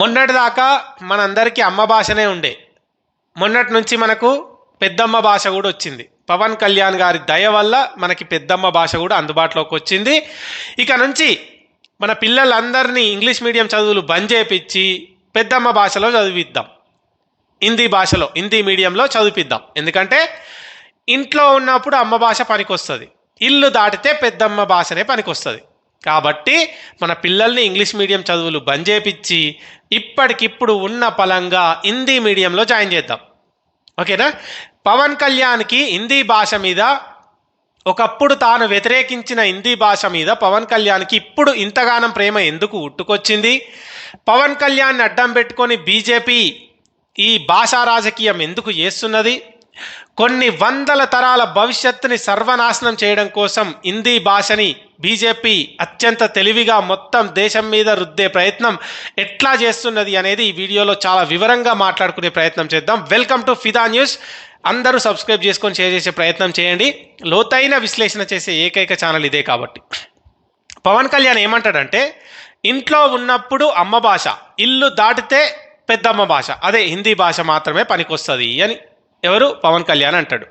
మొన్నటిదాకా మనందరికీ అమ్మ భాషనే ఉండే. మొన్నటి నుంచి మనకు పెద్దమ్మ భాష కూడా వచ్చింది. పవన్ కళ్యాణ్ గారి దయ వల్ల మనకి పెద్దమ్మ భాష కూడా అందుబాటులోకి వచ్చింది. ఇక నుంచి మన పిల్లలందరినీ ఇంగ్లీష్ మీడియం చదువులు బంద్ చేపించి పెద్దమ్మ భాషలో చదివిద్దాం. హిందీ భాషలో హిందీ మీడియంలో చదివిద్దాం. ఎందుకంటే ఇంట్లో ఉన్నప్పుడు అమ్మ భాష పనికొస్తుంది. ఇల్లు దాటితే పెద్దమ్మ భాషనే పనికొస్తుంది. కాబట్టి మన పిల్లల్ని ఇంగ్లీష్ మీడియం చదువులు బంద్ చేపించి ఇప్పటికిప్పుడు ఉన్న పలంగా హిందీ మీడియంలో జాయిన్ చేద్దాం. ఓకేనా? పవన్ కళ్యాణ్కి హిందీ భాష మీద ఒకప్పుడు తాను వ్యతిరేకించిన హిందీ భాష మీద పవన్ కళ్యాణ్కి ఇప్పుడు ఇంతగానం ప్రేమ ఎందుకు ఉట్టుకొచ్చింది? పవన్ కళ్యాణ్ని అడ్డం పెట్టుకొని బీజేపీ ఈ భాషా రాజకీయం ఎందుకు చేస్తున్నది? కొన్ని వందల తరాల భవిష్యత్తుని సర్వనాశనం చేయడం కోసం హిందీ భాషని బీజేపీ అత్యంత తెలివిగా మొత్తం దేశం మీద రుద్దే ప్రయత్నం ఎట్లా చేస్తున్నది అనేది ఈ వీడియోలో చాలా వివరంగా మాట్లాడుకునే ప్రయత్నం చేద్దాం. వెల్కమ్ టు ఫిదా న్యూస్ అందరూ సబ్స్క్రైబ్ చేసుకొని షేర్ చేసే ప్రయత్నం చేయండి. లోతైన విశ్లేషణ చేసే ఏకైక ఛానల్ ఇదే కాబట్టి. పవన్ కళ్యాణ్ ఏమంటాడంటే ఇంట్లో ఉన్నప్పుడు అమ్మ భాష ఇల్లు దాటితే పెద్దమ్మ భాష అదే హిందీ భాష మాత్రమే పనికొస్తుంది అని. ఎవరు? పవన్ కళ్యాణ్ అంటాడు.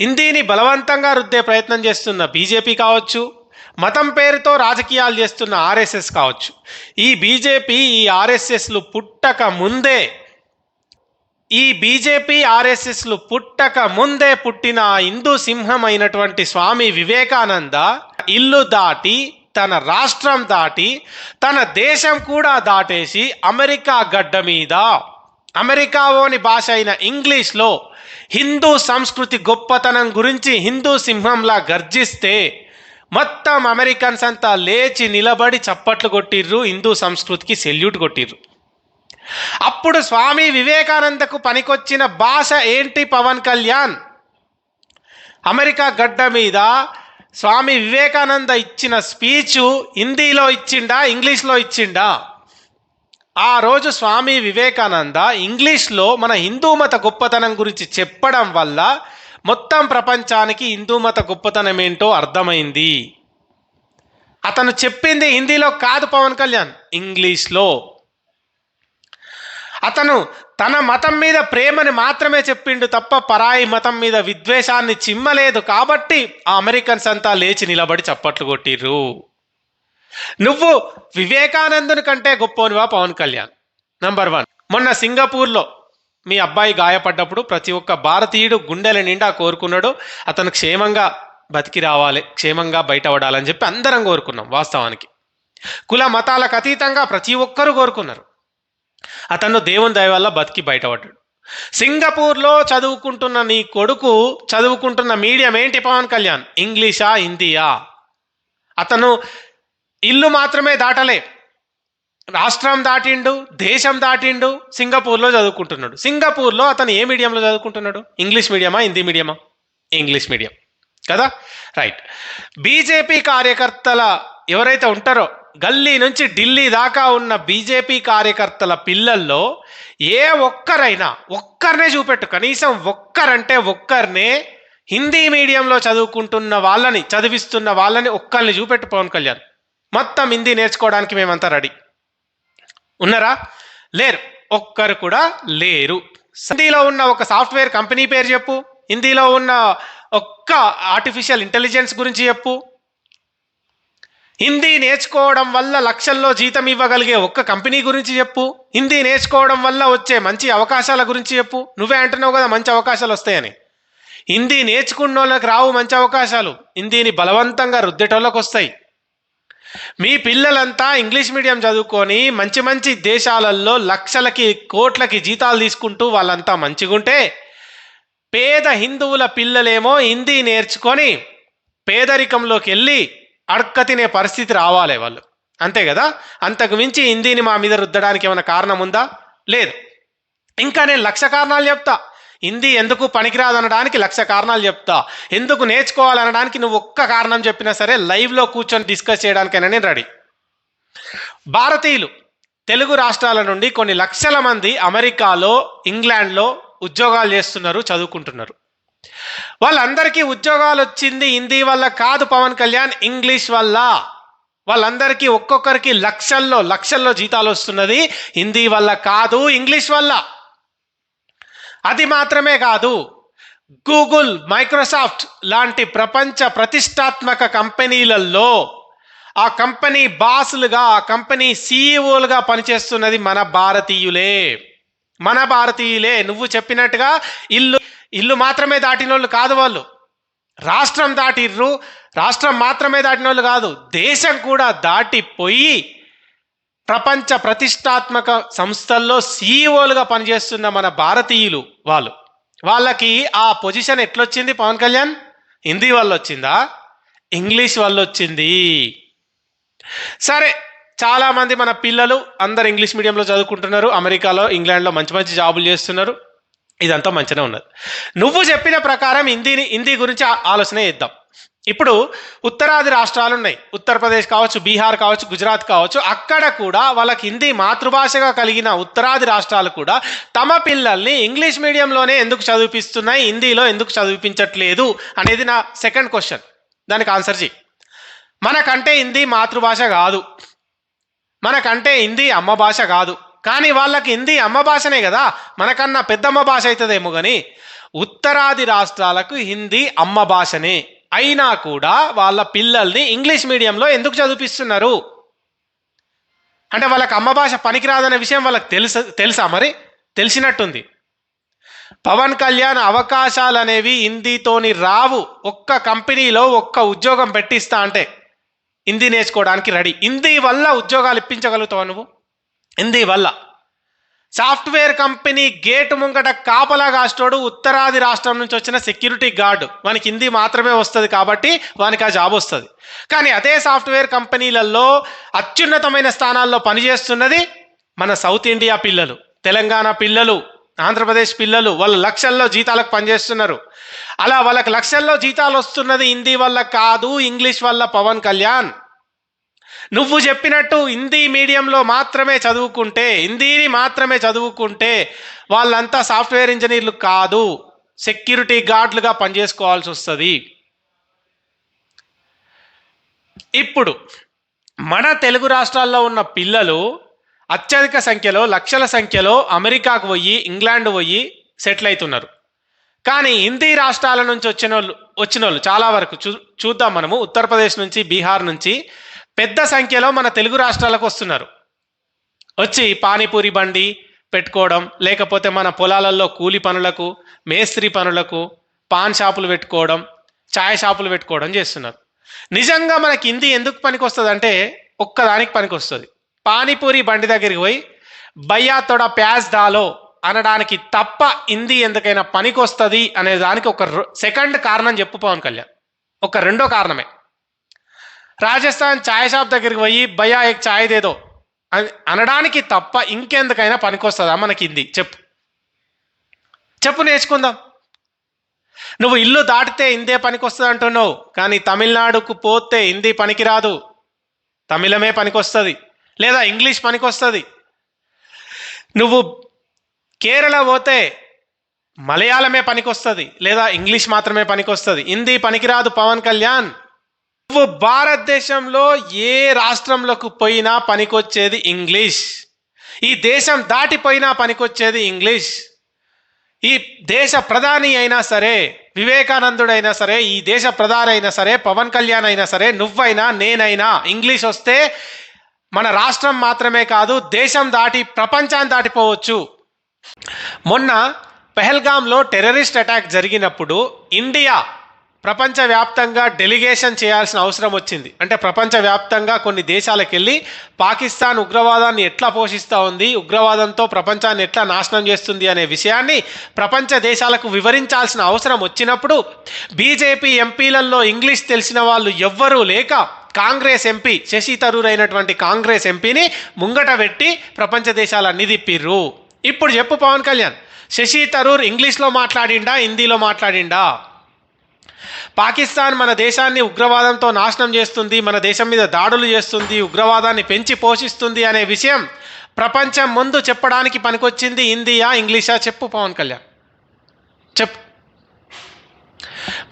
హిందీని బలవంతంగా రుద్దే ప్రయత్నం చేస్తున్న బీజేపీ కావచ్చు మతం పేరుతో రాజకీయాలు చేస్తున్న ఆర్ఎస్ఎస్ కావచ్చు ఈ బీజేపీ ఈ ఆర్ఎస్ఎస్లు పుట్టక ముందే ఈ బీజేపీ ఆర్ఎస్ఎస్లు పుట్టక ముందే పుట్టిన హిందూ సింహం అయినటువంటి స్వామి వివేకానంద ఇల్లు దాటి తన రాష్ట్రం దాటి తన దేశం కూడా దాటేసి అమెరికా గడ్డ మీద అమెరికాలోని భాష అయిన ఇంగ్లీష్లో హిందూ సంస్కృతి గొప్పతనం గురించి హిందూ సింహంలా గర్జిస్తే మొత్తం అమెరికన్స్ అంతా లేచి నిలబడి చప్పట్లు కొట్టిర్రు హిందూ సంస్కృతికి సెల్యూట్ కొట్టిర్రు. అప్పుడు స్వామి వివేకానందకు పనికొచ్చిన భాష ఏంటి పవన్ కళ్యాణ్? అమెరికా గడ్డ మీద స్వామి వివేకానంద ఇచ్చిన స్పీచు హిందీలో ఇచ్చిండా ఇంగ్లీష్లో ఇచ్చిండా? ఆ రోజు స్వామి వివేకానంద ఇంగ్లీష్లో మన హిందూ మత గొప్పతనం గురించి చెప్పడం వల్ల మొత్తం ప్రపంచానికి హిందూ మత గొప్పతనం ఏంటో అర్థమైంది. అతను చెప్పింది హిందీలో కాదు పవన్ కళ్యాణ్ ఇంగ్లీష్లో. అతను తన మతం మీద ప్రేమని మాత్రమే చెప్పిండు తప్ప పరాయి మతం మీద విద్వేషాన్ని చిమ్మలేదు కాబట్టి ఆ అమెరికన్స్ అంతా లేచి నిలబడి చప్పట్లు కొట్టిర్రు. నువ్వు వివేకానందుని కంటే గొప్పనివా పవన్ కళ్యాణ్. నంబర్ వన్ మొన్న సింగపూర్లో మీ అబ్బాయి గాయపడ్డప్పుడు ప్రతి ఒక్క భారతీయుడు గుండెల నిండా కోరుకున్నాడు అతను క్షేమంగా బతికి రావాలి క్షేమంగా బయటపడాలని చెప్పి అందరం కోరుకున్నాం వాస్తవానికి. కుల మతాలకు అతీతంగా ప్రతి ఒక్కరూ కోరుకున్నారు. అతను దేవుని దయ వల్ల బతికి బయటపడ్డాడు. సింగపూర్లో చదువుకుంటున్న నీ కొడుకు చదువుకుంటున్న మీడియం ఏంటి పవన్ కళ్యాణ్? ఇంగ్లీషా హిందీయా? అతను ఇల్లు మాత్రమే దాటలే. రాష్ట్రం దాటిండు దేశం దాటిండు సింగపూర్లో చదువుకుంటున్నాడు. సింగపూర్లో అతను ఏ మీడియంలో చదువుకుంటున్నాడు? English medium Hindi medium? English medium. కదా? రైట్. బీజేపీ కార్యకర్తల ఎవరైతే ఉంటారో గల్లీ నుంచి ఢిల్లీ దాకా ఉన్న బీజేపీ కార్యకర్తల పిల్లల్లో ఏ ఒక్కరైనా ఒక్కరినే చూపెట్టు. కనీసం ఒక్కరంటే ఒక్కరినే హిందీ మీడియంలో చదువుకుంటున్న వాళ్ళని చదివిస్తున్న వాళ్ళని ఒక్కరిని చూపెట్టు పవన్ కళ్యాణ్. మొత్తం హిందీ నేర్చుకోవడానికి మేమంతా రెడీ. ఉన్నారా? లేరు. ఒక్కరు కూడా లేరు. హిందీలో ఉన్న ఒక సాఫ్ట్వేర్ కంపెనీ పేరు చెప్పు. హిందీలో ఉన్న ఒక్క ఆర్టిఫిషియల్ ఇంటెలిజెన్స్ గురించి చెప్పు. హిందీ నేర్చుకోవడం వల్ల లక్షల్లో జీతం ఇవ్వగలిగే ఒక్క కంపెనీ గురించి చెప్పు. హిందీ నేర్చుకోవడం వల్ల వచ్చే మంచి అవకాశాల గురించి చెప్పు. నువ్వే అంటున్నావు కదా మంచి అవకాశాలు వస్తాయని. హిందీ నేర్చుకున్న వాళ్ళకి రావు మంచి అవకాశాలు. హిందీని బలవంతంగా రుద్దేటోళ్ళకి వస్తాయి మీ పిల్లలంతా ఇంగ్లీష్ మీడియం చదువుకొని మంచి మంచి దేశాలలో లక్షలకి కోట్లకి జీతాలు తీసుకుంటూ వాళ్ళంతా మంచిగుంటే పేద హిందువుల పిల్లలేమో హిందీ నేర్చుకొని పేదరికంలోకి వెళ్ళి అడక్క తినే పరిస్థితి రావాలి వాళ్ళు. అంతే కదా? అంతకు మించి హిందీని మా మీద రుద్దడానికి ఏమైనా కారణం ఉందా? లేదు. ఇంకా నేను లక్ష కారణాలు చెప్తా. హిందీ ఎందుకు పనికిరాదనడానికి లక్ష కారణాలు చెప్తా. ఎందుకు నేర్చుకోవాలనడానికి నువ్వు ఒక్క కారణం చెప్పినా సరే లైవ్లో కూర్చొని డిస్కస్ చేయడానికైనా నేను రెడీ. భారతీయులు తెలుగు రాష్ట్రాల నుండి కొన్ని లక్షల మంది అమెరికాలో ఇంగ్లాండ్లో ఉద్యోగాలు చేస్తున్నారు చదువుకుంటున్నారు. వాళ్ళందరికీ ఉద్యోగాలు వచ్చింది హిందీ వల్ల కాదు పవన్ కళ్యాణ్ ఇంగ్లీష్ వల్ల. వాళ్ళందరికీ ఒక్కొక్కరికి లక్షల్లో లక్షల్లో జీతాలు వస్తున్నది హిందీ వల్ల కాదు ఇంగ్లీష్ వల్ల. అది మాత్రమే కాదు గూగుల్ మైక్రోసాఫ్ట్ లాంటి ప్రపంచ ప్రతిష్టాత్మక కంపెనీలలో ఆ కంపెనీ బాసులుగా ఆ కంపెనీ సీఈఓలుగా పనిచేస్తున్నది మన భారతీయులే. మన భారతీయులే. నువ్వు చెప్పినట్టుగా ఇల్లు ఇల్లు మాత్రమే దాటిన వాళ్ళు కాదు వాళ్ళు. రాష్ట్రం దాటిర్రు రాష్ట్రం మాత్రమే దాటిన వాళ్ళు కాదు దేశం కూడా దాటిపోయి ప్రపంచ ప్రతిష్టాత్మక సంస్థల్లో సీఈఓలుగా పనిచేస్తున్న మన భారతీయులు వాళ్ళు. వాళ్ళకి ఆ పొజిషన్ ఎట్లొచ్చింది పవన్ కళ్యాణ్? హిందీ వల్ల వచ్చిందా ఇంగ్లీష్ వల్ల వచ్చింది సరే చాలామంది మన పిల్లలు అందరు ఇంగ్లీష్ మీడియంలో చదువుకుంటున్నారు అమెరికాలో ఇంగ్లాండ్లో మంచి మంచి జాబులు చేస్తున్నారు. ఇదంతా మంచిగా ఉన్నది. నువ్వు చెప్పిన ప్రకారం హిందీని హిందీ గురించి ఆలోచన చేద్దాం. ఇప్పుడు ఉత్తరాది రాష్ట్రాలు ఉన్నాయి. ఉత్తరప్రదేశ్ కావచ్చు బీహార్ కావచ్చు గుజరాత్ కావచ్చు. అక్కడ కూడా వాళ్ళకి హిందీ మాతృభాషగా కలిగిన ఉత్తరాది రాష్ట్రాలు కూడా తమ పిల్లల్ని ఇంగ్లీష్ మీడియంలోనే ఎందుకు చదివిపిస్తున్నాయి? హిందీలో ఎందుకు చదివిపించట్లేదు? అనేది నా సెకండ్ క్వశ్చన్ దానికి ఆన్సర్ జీ మనకంటే హిందీ మాతృభాష కాదు. మనకంటే హిందీ అమ్మ భాష కాదు. కానీ వాళ్ళకి హిందీ అమ్మ భాషనే కదా. మనకన్నా పెద్దమ్మ భాష అవుతుందేమో కానీ ఉత్తరాది రాష్ట్రాలకు హిందీ అమ్మ భాషనే. అయినా కూడా వాళ్ళ పిల్లల్ని ఇంగ్లీష్ మీడియంలో ఎందుకు చదివిపిస్తున్నారు? అంటే వాళ్ళకి అమ్మ భాష పనికిరాదనే విషయం వాళ్ళకి తెలుసు తెలుసా మరి? తెలిసినట్టుంది. పవన్ కళ్యాణ్ అవకాశాలు అనేవి హిందీతోని రావు. ఒక్క కంపెనీలో ఒక్క ఉద్యోగం పెట్టిస్తా అంటే హిందీ నేర్చుకోవడానికి రెడీ. హిందీ వల్ల ఉద్యోగాలు ఇప్పించగలుగుతావు నువ్వు? హిందీ వల్ల. సాఫ్ట్వేర్ కంపెనీ గేటు ముంగట కాపలా కాస్టోడు ఉత్తరాది రాష్ట్రం నుంచి వచ్చిన సెక్యూరిటీ గార్డు. వానికి హిందీ మాత్రమే వస్తుంది కాబట్టి వానికి ఆ జాబ్ వస్తుంది. కానీ అదే సాఫ్ట్వేర్ కంపెనీలలో అత్యున్నతమైన స్థానాల్లో పనిచేస్తున్నది మన సౌత్ ఇండియా పిల్లలు తెలంగాణ పిల్లలు ఆంధ్రప్రదేశ్ పిల్లలు. వాళ్ళు లక్షల్లో జీతాలకు పనిచేస్తున్నారు. అలా వాళ్ళకి లక్షల్లో జీతాలు వస్తున్నది హిందీ వల్ల కాదు ఇంగ్లీష్ వల్ల పవన్ కళ్యాణ్. నువ్వు చెప్పినట్టు హిందీ మీడియంలో మాత్రమే చదువుకుంటే హిందీని మాత్రమే చదువుకుంటే వాళ్ళంతా సాఫ్ట్వేర్ ఇంజనీర్లు కాదు సెక్యూరిటీ గార్డులుగా పనిచేసుకోవాల్సి వస్తుంది. ఇప్పుడు మన తెలుగు రాష్ట్రాల్లో ఉన్న పిల్లలు అత్యధిక సంఖ్యలో లక్షల సంఖ్యలో అమెరికాకు పోయి ఇంగ్లాండ్ పోయి సెటిల్ అవుతున్నారు కానీ హిందీ రాష్ట్రాల నుంచి వచ్చిన వాళ్ళు వచ్చిన వాళ్ళు చాలా వరకు చూ చూద్దాం మనము. ఉత్తరప్రదేశ్ నుంచి బీహార్ నుంచి పెద్ద సంఖ్యలో మన తెలుగు రాష్ట్రాలకు వస్తున్నారు. వచ్చి పానీపూరి బండి పెట్టుకోవడం లేకపోతే మన పొలాలలో కూలి పనులకు మేస్త్రి పనులకు పాన్ షాపులు పెట్టుకోవడం ఛాయ్ షాపులు పెట్టుకోవడం చేస్తున్నారు. నిజంగా మనకి హిందీ ఎందుకు పనికి వస్తుంది అంటే ఒక్కదానికి పనికి వస్తుంది పానీపూరి బండి దగ్గరికి పోయి భయ్యా తొడ ప్యాజ్ దాలో అనడానికి తప్ప హిందీ ఎందుకైనా పనికి వస్తుంది అనే దానికి ఒక సెకండ్ కారణం చెప్పు పవన్ కళ్యాణ్. ఒక రెండో కారణమే. రాజస్థాన్ ఛాయ్ షాప్ దగ్గరికి పోయి భయ్యా ఎక్ ఛాయ్ దేదో. అని అనడానికి తప్ప ఇంకెందుకైనా పనికొస్తుందా మనకి హిందీ? చెప్పు. చెప్పు నేర్చుకుందాం. నువ్వు ఇల్లు దాటితే హిందే పనికొస్తుంది అంటున్నావు కానీ తమిళనాడుకు పోతే హిందీ పనికిరాదు. తమిళమే పనికొస్తుంది లేదా ఇంగ్లీష్ పనికొస్తుంది. నువ్వు కేరళ పోతే మలయాళమే పనికొస్తుంది లేదా ఇంగ్లీష్ మాత్రమే పనికొస్తుంది. హిందీ పనికిరాదు పవన్ కళ్యాణ్. నువ్వు భారతదేశంలో ఏ రాష్ట్రంలోకి పోయినా పనికొచ్చేది ఇంగ్లీష్. ఈ దేశం దాటిపోయినా పనికొచ్చేది ఇంగ్లీష్. ఈ దేశ ప్రధాని అయినా సరే వివేకానందుడైనా సరే ఈ దేశ ప్రధాని అయినా సరే పవన్ కళ్యాణ్ అయినా సరే నువ్వైనా నేనైనా ఇంగ్లీష్ వస్తే మన రాష్ట్రం మాత్రమే కాదు దేశం దాటి ప్రపంచాన్ని దాటిపోవచ్చు. మొన్న పెహల్గాంలో టెర్రరిస్ట్ అటాక్ జరిగినప్పుడు ఇండియా ప్రపంచవ్యాప్తంగా డెలిగేషన్ చేయాల్సిన అవసరం వచ్చింది. అంటే ప్రపంచవ్యాప్తంగా కొన్ని దేశాలకు వెళ్ళి పాకిస్తాన్ ఉగ్రవాదాన్ని ఎట్లా పోషిస్తూ ఉంది ఉగ్రవాదంతో ప్రపంచాన్ని ఎట్లా నాశనం చేస్తుంది అనే విషయాన్ని ప్రపంచ దేశాలకు వివరించాల్సిన అవసరం వచ్చినప్పుడు బీజేపీ ఎంపీలలో ఇంగ్లీష్ తెలిసిన వాళ్ళు ఎవ్వరూ లేక కాంగ్రెస్ ఎంపీ శశి తరూర్ అయినటువంటి కాంగ్రెస్ ఎంపీని ముంగట పెట్టి ప్రపంచ దేశాలన్నీ తిప్పిర్రు. ఇప్పుడు చెప్పు పవన్ కళ్యాణ్ శశి తరూర్ ఇంగ్లీష్లో మాట్లాడిండా హిందీలో మాట్లాడిండా? పాకిస్తాన్ మన దేశాన్ని ఉగ్రవాదంతో నాశనం చేస్తుంది మన దేశం మీద దాడులు చేస్తుంది ఉగ్రవాదాన్ని పెంచి పోషిస్తుంది అనే విషయం ప్రపంచం ముందు చెప్పడానికి పనికొచ్చింది హిందీయా ఇంగ్లీషా? చెప్పు పవన్ కళ్యాణ్. చెప్పు.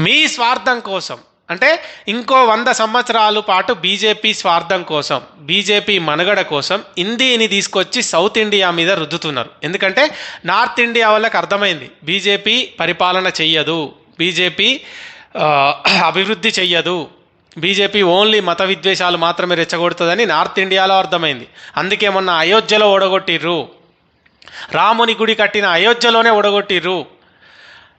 మీ స్వార్థం కోసం అంటే ఇంకో వంద సంవత్సరాల పాటు బీజేపీ స్వార్థం కోసం బీజేపీ మనుగడ కోసం హిందీని తీసుకొచ్చి సౌత్ ఇండియా మీద రుద్దుతున్నారు. ఎందుకంటే నార్త్ ఇండియా వాళ్ళకి అర్థమైంది బీజేపీ పరిపాలన చెయ్యదు బీజేపీ అభివృద్ధి చెయ్యదు. బీజేపీ ఓన్లీ మత విద్వేషాలు మాత్రమే రెచ్చగొడుతుందని నార్త్ ఇండియాలో అర్థమైంది. అందుకే మొన్న అయోధ్యలో ఓడగొట్టిర్రు. రాముని గుడి కట్టిన అయోధ్యలోనే ఓడగొట్టిర్రు.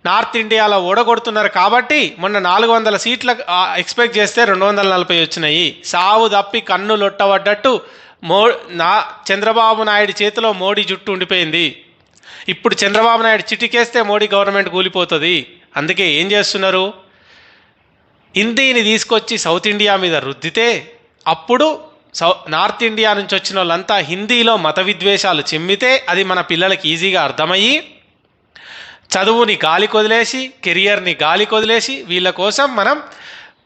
నార్త్ ఇండియాలో ఓడగొడుతున్నారు కాబట్టి మొన్న నాలుగు వందల సీట్ల ఎక్స్పెక్ట్ చేస్తే రెండు వందల నలభై వచ్చినాయి. సావు తప్పి కన్ను లొట్టబడ్డట్టు మో నా చంద్రబాబు నాయుడు చేతిలో మోడీ జుట్టు ఉండిపోయింది. ఇప్పుడు చంద్రబాబు నాయుడు చిటికేస్తే మోడీ గవర్నమెంట్ కూలిపోతుంది. అందుకే ఏం చేస్తున్నారు? హిందీని తీసుకొచ్చి సౌత్ ఇండియా మీద రుద్దితే అప్పుడు సౌ నార్త్ ఇండియా నుంచి వచ్చిన వాళ్ళంతా హిందీలో మత విద్వేషాలు చెమ్మితే అది మన పిల్లలకి ఈజీగా అర్థమయ్యి చదువుని గాలి కొదిలేసి కెరియర్ని గాలి కొదిలేసి వీళ్ళ కోసం మనం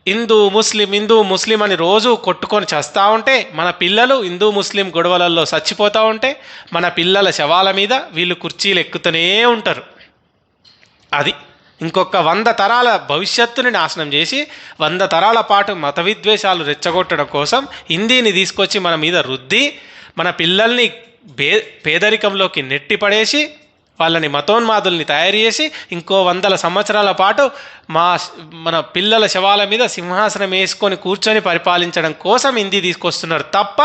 హిందూ ముస్లిం హిందూ ముస్లిం అని రోజు కొట్టుకొని చస్తూ ఉంటే మన పిల్లలు హిందూ ముస్లిం గొడవలలో చచ్చిపోతూ ఉంటే మన పిల్లల శవాల మీద వీళ్ళు కుర్చీలు ఎక్కుతూనే ఉంటారు. అది ఇంకొక వంద తరాల భవిష్యత్తుని నాశనం చేసి వంద తరాల పాటు మత విద్వేషాలు రెచ్చగొట్టడం కోసం హిందీని తీసుకొచ్చి మన మీద రుద్ది మన పిల్లల్ని బే పేదరికంలోకి నెట్టిపడేసి వాళ్ళని మతోన్మాదుల్ని తయారు చేసి ఇంకో వందల సంవత్సరాల పాటు మా మన పిల్లల శవాల మీద సింహాసనం వేసుకొని కూర్చొని పరిపాలించడం కోసం హిందీ తీసుకొస్తున్నారు తప్ప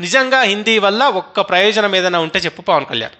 నిజంగా హిందీ వల్ల ఒక్క ప్రయోజనం ఏదైనా ఉంటే చెప్పు పవన్ కళ్యాణ్.